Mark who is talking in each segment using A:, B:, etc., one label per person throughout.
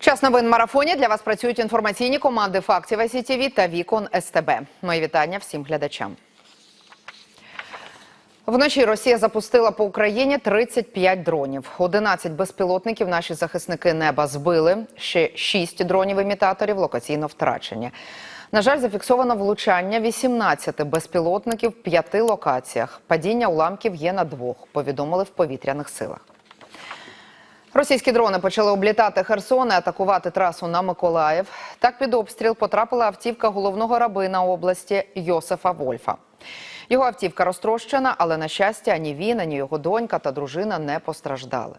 A: Час новин марафоні для вас працюють інформаційні команди фактів СІТВ та Вікон СТБ. Мої вітання всім глядачам. Вночі Росія запустила по Україні 35 дронів. 11 безпілотників наші захисники неба збили. Ще 6 дронів-імітаторів локаційно втрачені. На жаль, зафіксовано влучання 18 безпілотників в п'яти локаціях. Падіння уламків є на двох. Повідомили в повітряних силах. Російські дрони почали облітати Херсон і атакувати трасу на Миколаїв. Так під обстріл потрапила автівка головного рабина області Йосифа Вольфа. Його автівка розтрощена, але на щастя, ані він, ані його донька та дружина не постраждали.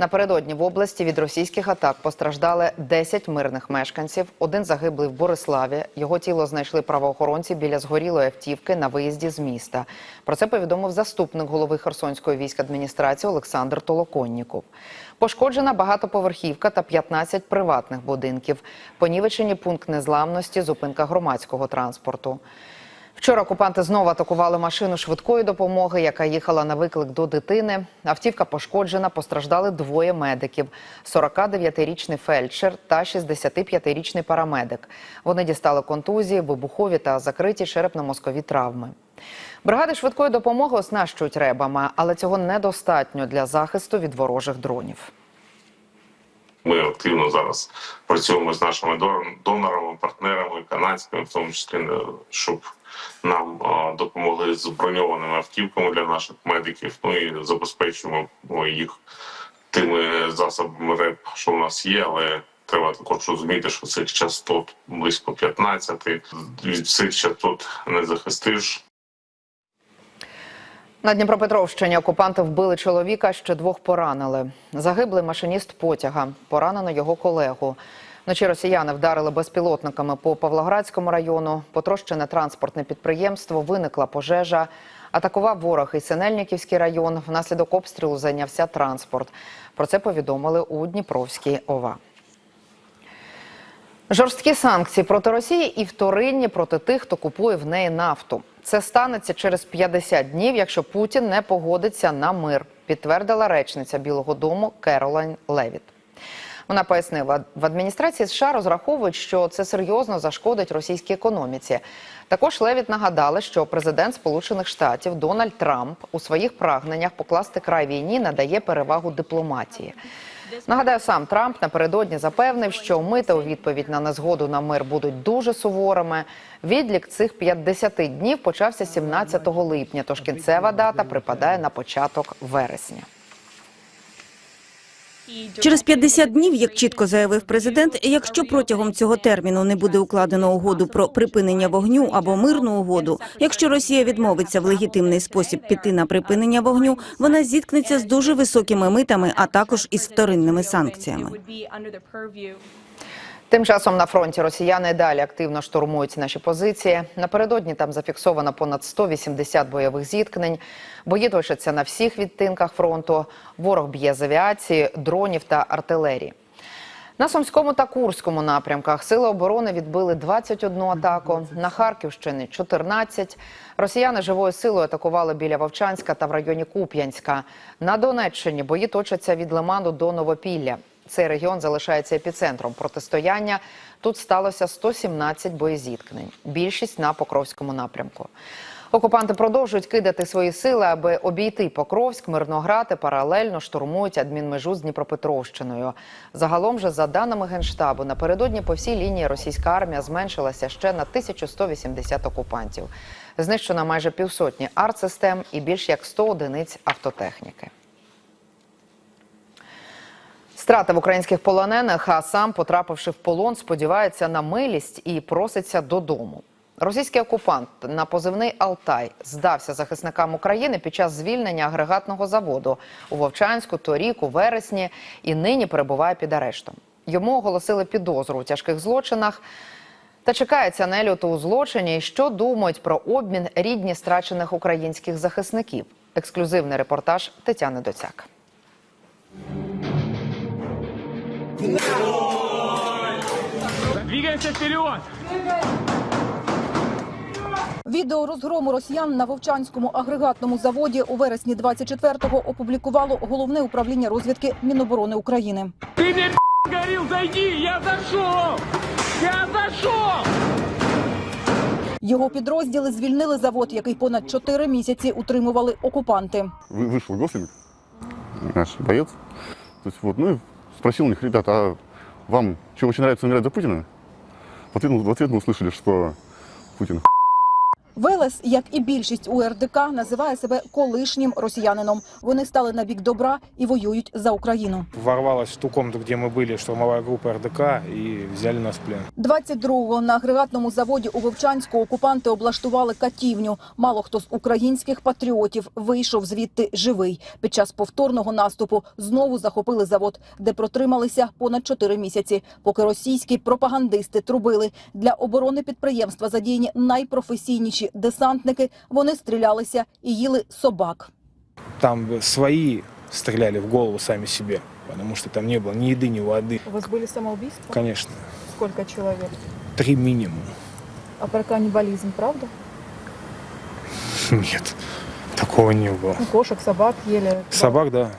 A: Напередодні в області від російських атак постраждали 10 мирних мешканців. Один загиблий в Бориславі. Його тіло знайшли правоохоронці біля згорілої автівки на виїзді з міста. Про це повідомив заступник голови Херсонської військадміністрації Олександр Толоконніков. Пошкоджена багатоповерхівка та 15 приватних будинків. Понівечені пункт незламності, зупинка громадського транспорту. Вчора окупанти знову атакували машину швидкої допомоги, яка їхала на виклик до дитини. Автівка пошкоджена, постраждали двоє медиків: 49-річний фельдшер та 65-річний парамедик. Вони дістали контузії, вибухові та закриті черепно-мозкові травми. Бригади швидкої допомоги оснащують ребами, але цього недостатньо для захисту від ворожих дронів.
B: Ми активно зараз працюємо з нашими донорами, партнерами, канадськими, в тому числі, щоб нам допомогли з броньованими автівками для наших медиків. Ну і забезпечуємо ну, їх тими засобами РЕП, що в нас є, але. Треба також розуміти, що цих частот близько 15. Від цих частот не захистиш.
A: На Дніпропетровщині окупанти вбили чоловіка, ще двох поранили. Загиблий машиніст потяга, поранено його колегу. Вночі росіяни вдарили безпілотниками по Павлоградському району. Потрощене транспортне підприємство, виникла пожежа. Атакував ворог і Синельниківський район. Внаслідок обстрілу зайнявся транспорт. Про це повідомили у Дніпровській ОВА. Жорсткі санкції проти Росії і вторинні проти тих, хто купує в неї нафту. Це станеться через 50 днів, якщо Путін не погодиться на мир, підтвердила речниця Білого Дому Керолайн Левіт. Вона пояснила, в адміністрації США розраховують, що це серйозно зашкодить російській економіці. Також Левіт нагадали, що президент Сполучених Штатів Дональд Трамп у своїх прагненнях покласти край війні надає перевагу дипломатії. Нагадаю, сам Трамп напередодні запевнив, що мита у відповідь на незгоду на мир будуть дуже суворими. Відлік цих 50 днів почався 17 липня, тож кінцева дата припадає на початок вересня.
C: Через 50 днів, як чітко заявив президент, якщо протягом цього терміну не буде укладено угоду про припинення вогню або мирну угоду, якщо Росія відмовиться в легітимний спосіб піти на припинення вогню, вона зіткнеться з дуже високими митами, а також із вторинними санкціями.
A: Тим часом на фронті росіяни далі активно штурмують наші позиції. Напередодні там зафіксовано понад 180 бойових зіткнень. Бої точаться на всіх відтинках фронту. Ворог б'є з авіації, дронів та артилерії. На Сумському та Курському напрямках сили оборони відбили 21 атаку, на Харківщині 14. Росіяни живою силою атакували біля Вовчанська та в районі Куп'янська. На Донеччині бої точаться від Лиману до Новопілля. Цей регіон залишається епіцентром протистояння. Тут сталося 117 боєзіткнень, більшість на Покровському напрямку. Окупанти продовжують кидати свої сили, аби обійти Покровськ, Мирноград і паралельно штурмують адмінмежу з Дніпропетровщиною. Загалом же, за даними Генштабу, напередодні по всій лінії російська армія зменшилася ще на 1180 окупантів. Знищено майже півсотні артсистем і більш як 100 одиниць автотехніки. Стратив українських полонених, а сам, потрапивши в полон, сподівається на милість і проситься додому. Російський окупант на позивний Алтай здався захисникам України під час звільнення агрегатного заводу у Вовчанську торік у вересні і нині перебуває під арештом. Йому оголосили підозру у тяжких злочинах. Та чекається нельоту у злочині. І Що думають про обмін рідні страчених українських захисників? Ексклюзивний репортаж Тетяни Доцяк.
D: Двигаемся вперед!
E: Відео розгрому росіян на Вовчанському агрегатному заводі у вересні 24-го опублікувало головне управління розвідки Міноборони України.
D: Ты мне Говорил, зайди, я зашел! Я зашел!
E: Його підрозділи звільнили завод, який понад чотири місяці утримували окупанти.
F: Вы- вышел госследователь, наш боец. То есть вот, ну и спросил у них, ребята, а вам что, очень нравится умирать за Путина? В ответ, в ответ мы услышали, что Путин
E: Велес, як і більшість у РДК, називає себе колишнім росіянином. Вони стали на бік добра і воюють за Україну.
G: ворвалась в ту комнату, где мы были, штурмовая группа РДК, и взяли нас в плен.
E: 22-го на агрегатному заводі у Вовчанську окупанти облаштували катівню. Мало хто з українських патріотів вийшов звідти живий. Під час повторного наступу знову захопили завод, де протрималися понад 4 місяці. Поки російські пропагандисти трубили для оборони підприємства задіяні найпрофесійніші десантники. Вони стрілялися і їли собак.
G: Там свои стреляли в голову сами себе, потому что там не было ни еды, ни воды.
E: У вас були самоубийства?
G: Конечно,
E: Сколько чоловік?
G: три минимум.
E: А про каннибализм, правда?
G: Нет, такого не было.
E: Ну, Кошек, собак їли.
G: Собак, да.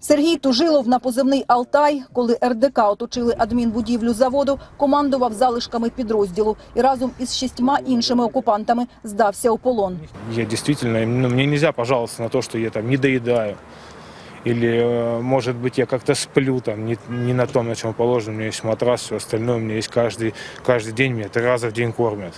E: Сергій Тужилов на позивний Алтай, коли РДК оточили адмінбудівлю заводу, командував залишками підрозділу і разом із шістьма іншими окупантами здався у полон.
G: Я действительно, ну, мне нельзя пожаловаться на то, что я там не доедаю. Или, э, может быть, я как-то сплю там не, не на том, на чем положено. У меня есть матрас, все остальное. У меня есть каждый, каждый день, меня три раза в день кормят.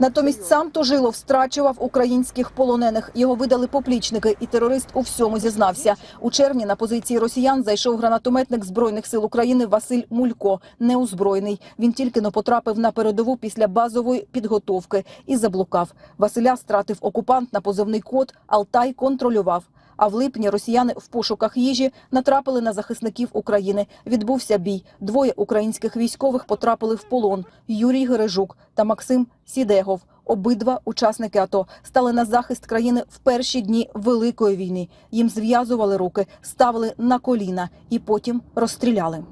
E: Натомість сам Тожилов страчував українських полонених. Його видали поплічники, і терорист у всьому зізнався. У червні на позиції росіян зайшов гранатометник збройних сил України Василь Мулько, неозброєний. Він тільки но потрапив на передову після базової підготовки і заблукав. Василя стратив окупант на позивний код. Алтай контролював. А в липні росіяни в пошуках їжі натрапили на захисників України. Відбувся бій. Двоє українських військових потрапили в полон. Юрій Гережук та Максим Сідегов. Обидва учасники АТО стали на захист країни в перші дні Великої війни. Їм зв'язували руки, ставили на коліна і потім розстріляли.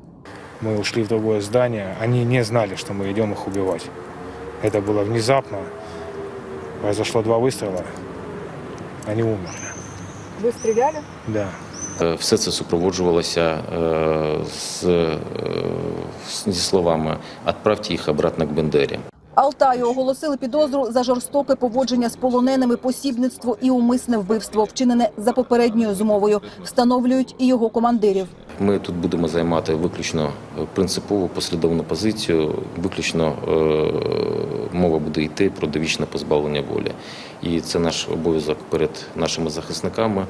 G: Мы ушли в другое здание. Они не знали, что мы идем их убивать. Это было внезапно. Произошло два выстрела. Они умерли.
E: Ви стріляли?
G: Да.
H: Е, Все це супроводжувалося е, з, е, зі словами «Отправте їх обратно к Бендері».
E: Алтаю оголосили підозру за жорстоке поводження з полоненими, посібництво і умисне вбивство, вчинене за попередньою змовою. Встановлюють і його командирів.
H: Ми тут будемо займати виключно е, принципову послідовну позицію. Виключно е, мова буде йти про довічне позбавлення волі. І це наш обов'язок перед нашими захисниками,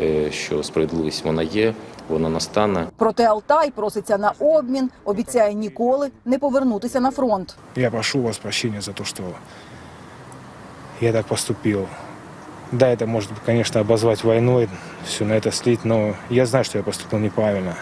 H: е, що справедливість вона є, вона настане.
E: Проте Алтай проситься на обмін, обіцяє ніколи не повернутися на фронт.
G: Я прошу вас прощения за то, что я так поступил. Да, это может, конечно, обозвать войной, все на это слить, но я знаю, что я поступил неправильно.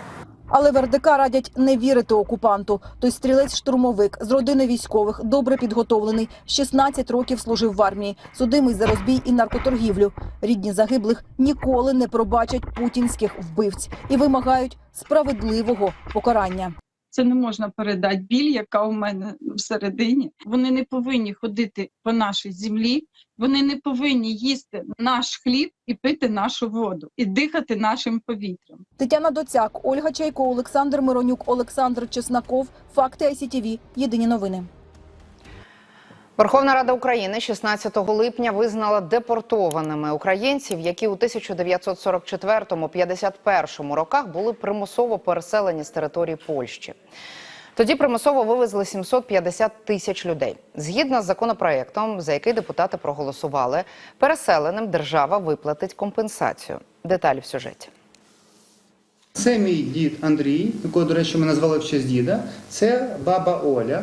E: Але в РДК радять не вірити окупанту. Той стрілець-штурмовик з родини військових, добре підготовлений, 16 років служив в армії, судимий за розбій і наркоторгівлю. Рідні загиблих ніколи не пробачать путінських вбивць і вимагають справедливого покарання.
I: Це не можна передати біль, яка у мене всередині. Вони не повинні ходити по нашій землі, вони не повинні їсти наш хліб і пити нашу воду, і дихати нашим повітрям.
E: Тетяна Доцяк, Ольга Чайко, Олександр Миронюк, Олександр Чеснаков. Факти ICTV. Єдині новини.
A: Верховна Рада України 16 липня визнала депортованими українців, які у 1944-51 роках були примусово переселені з території Польщі. Тоді примусово вивезли 750 тисяч людей. Згідно з законопроектом, за який депутати проголосували, переселеним держава виплатить компенсацію. Деталі в сюжеті.
J: Це мій дід Андрій, якого, до речі, ми назвали в честь діда. Це баба Оля.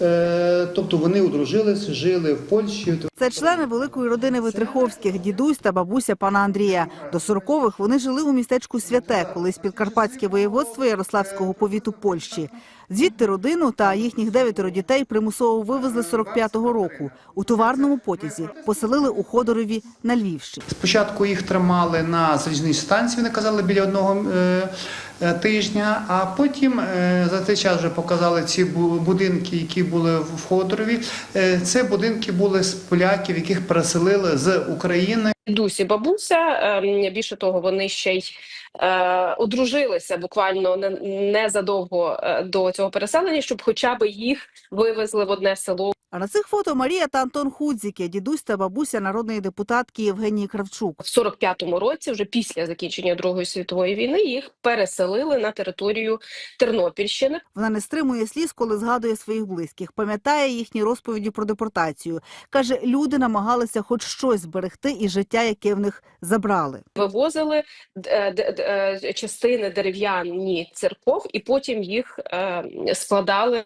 J: Е, тобто вони одружились, жили в Польщі.
K: Це члени великої родини Витриховських, дідусь та бабуся пана Андрія. До 40-х вони жили у містечку Святе, колись підкарпатське воєводство Ярославського повіту Польщі. Звідти родину та їхніх дев'ятеро дітей примусово вивезли 45-го року. У товарному потязі поселили у Ходорові на Львівщині.
J: Спочатку їх тримали на залізничній станції, вони казали, біля одного е, тижня, а потім е, за цей час вже показали ці бу- будинки, які були в Ходорові. Е, Це будинки були з поляків, яких переселили з України.
L: Дусі бабуся. ем, Більше того, вони ще й е, одружилися буквально незадовго е, до цього переселення, щоб хоча б їх вивезли в одне село.
K: А на цих фото Марія та Антон Худзіки, дідусь та бабуся народної депутатки Євгенії Кравчук.
L: В 45-му році, вже після закінчення Другої світової війни, їх переселили на територію Тернопільщини.
K: Вона не стримує сліз, коли згадує своїх близьких, пам'ятає їхні розповіді про депортацію. Каже, люди намагалися хоч щось зберегти із життя, яке в них забрали.
L: Вивозили е, частини дерев'яні церков, і потім їх е, складали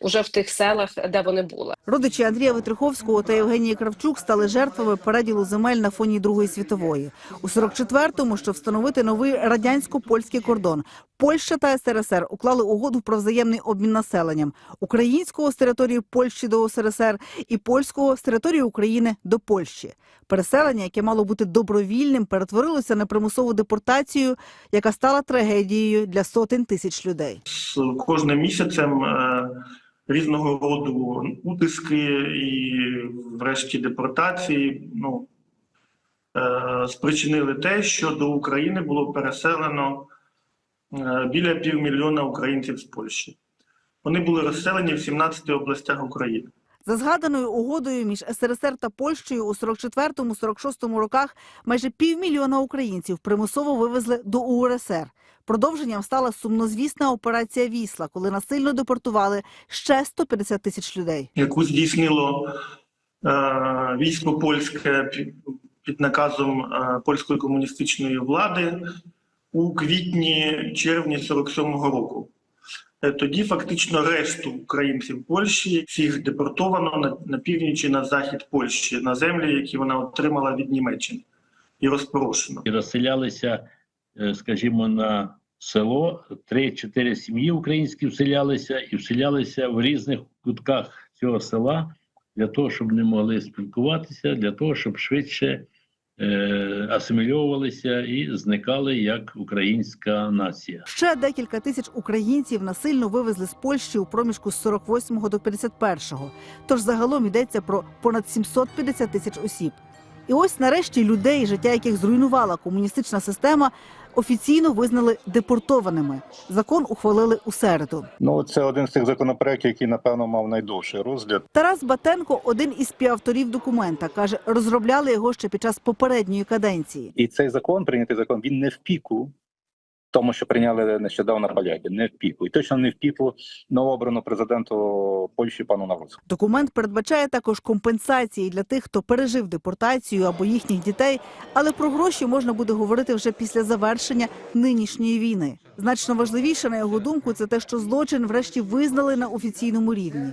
L: уже в тих селах, де вони були.
K: Родичі Андрія Витриховського та Євгенії Кравчук стали жертвами переділу земель на фоні Другої світової. У 44-му, щоб встановити новий радянсько-польський кордон, Польща та СРСР уклали угоду про взаємний обмін населенням українського з території Польщі до СРСР і польського з території України до Польщі. Переселення, яке мало бути добровільним, перетворилося на примусову депортацію, яка стала трагедією для сотень тисяч людей.
M: з кожним місяцем е, різного роду утиски і, врешті, депортації ну, е, спричинили те, що до України було переселено е, біля півмільйона українців з Польщі. Вони були розселені в 17 областях України.
K: За згаданою угодою між СРСР та Польщею у 44-46 роках майже півмільйона українців примусово вивезли до УРСР. Продовженням стала сумнозвісна операція Вісла, коли насильно депортували ще 150 тисяч людей.
M: яку здійснило е, військо польське під наказом е, польської комуністичної влади у квітні-червні 47-го року. Е, Тоді фактично решту українців Польщі всіх депортовано на, на північ і на захід Польщі, на землі, які вона отримала від Німеччини, і розпорошено.
N: і розселялися, скажімо, на село. Три-чотири сім'ї українські вселялися і вселялися в різних кутках цього села для того, щоб не могли спілкуватися, для того, щоб швидше е, асимільовувалися і зникали як українська нація.
K: Ще декілька тисяч українців насильно вивезли з Польщі у проміжку з 48 до 51. Тож загалом йдеться про понад 750 тисяч осіб. І ось нарешті людей, життя яких зруйнувала комуністична система, офіційно визнали депортованими. Закон ухвалили у середу.
O: Ну, це один з тих законопроєктів, який, напевно, мав найдовший розгляд.
K: Тарас Батенко один із співавторів документа. каже, розробляли його ще під час попередньої каденції.
O: І цей закон, прийнятий закон, він не в піку тому, що прийняли нещодавно поляки, не в піку. І точно не в піку новообраного президенту Польщі пану Навроцькому.
K: Документ передбачає також компенсації для тих, хто пережив депортацію або їхніх дітей. Але про гроші можна буде говорити вже після завершення нинішньої війни. Значно важливіше, на його думку, це те, що злочин врешті визнали на офіційному рівні.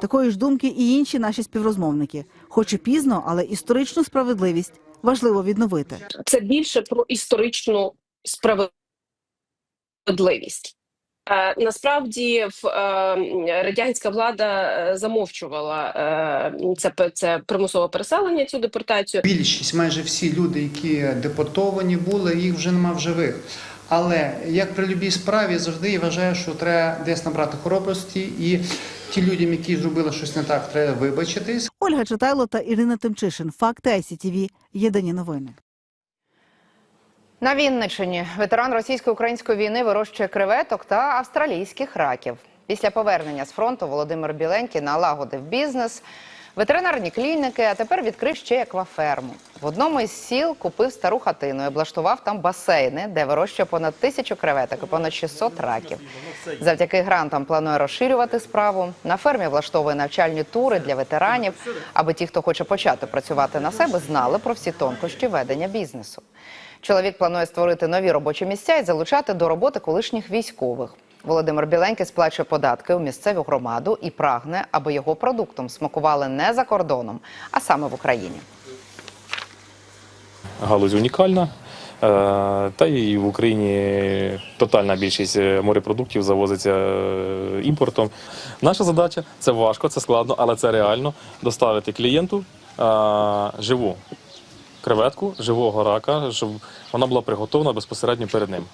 K: Такої ж думки і інші наші співрозмовники. Хоч і пізно, але історичну справедливість важливо відновити.
L: Це більше про історичну справедливість. Е, Насправді в е, радянська влада е, замовчувала е, це, це примусове переселення, цю депортацію.
J: Більшість, майже всі люди, які депортовані були, їх вже нема в живих. Але як при любій справі, завжди я вважаю, що треба десь набрати хоробрості, і ті людям, які зробили щось не так, треба вибачитись.
K: Ольга Читайло та Ірина Тимчишин. Факти ICTV. Єдині новини.
A: На Вінниччині ветеран російсько-української війни вирощує креветок та австралійських раків. Після повернення з фронту Володимир Біленький налагодив бізнес, ветеринарні клініки, а тепер відкрив ще акваферму. В одному із сіл купив стару хатину і облаштував там басейни, де вирощує понад тисячу креветок і понад 600 раків. Завдяки грантам планує розширювати справу. На фермі влаштовує навчальні тури для ветеранів, аби ті, хто хоче почати працювати на себе, знали про всі тонкощі ведення бізнесу. Чоловік планує створити нові робочі місця і залучати до роботи колишніх військових. Володимир Біленький сплачує податки у місцеву громаду і прагне, аби його продуктом смакували не за кордоном, а саме в Україні.
P: галузь унікальна. е, Та і в Україні тотальна більшість е, морепродуктів завозиться е, імпортом. Наша задача це важко, це складно, але це реально доставити клієнту живу креветку, живого рака, щоб вона була приготована безпосередньо перед ним.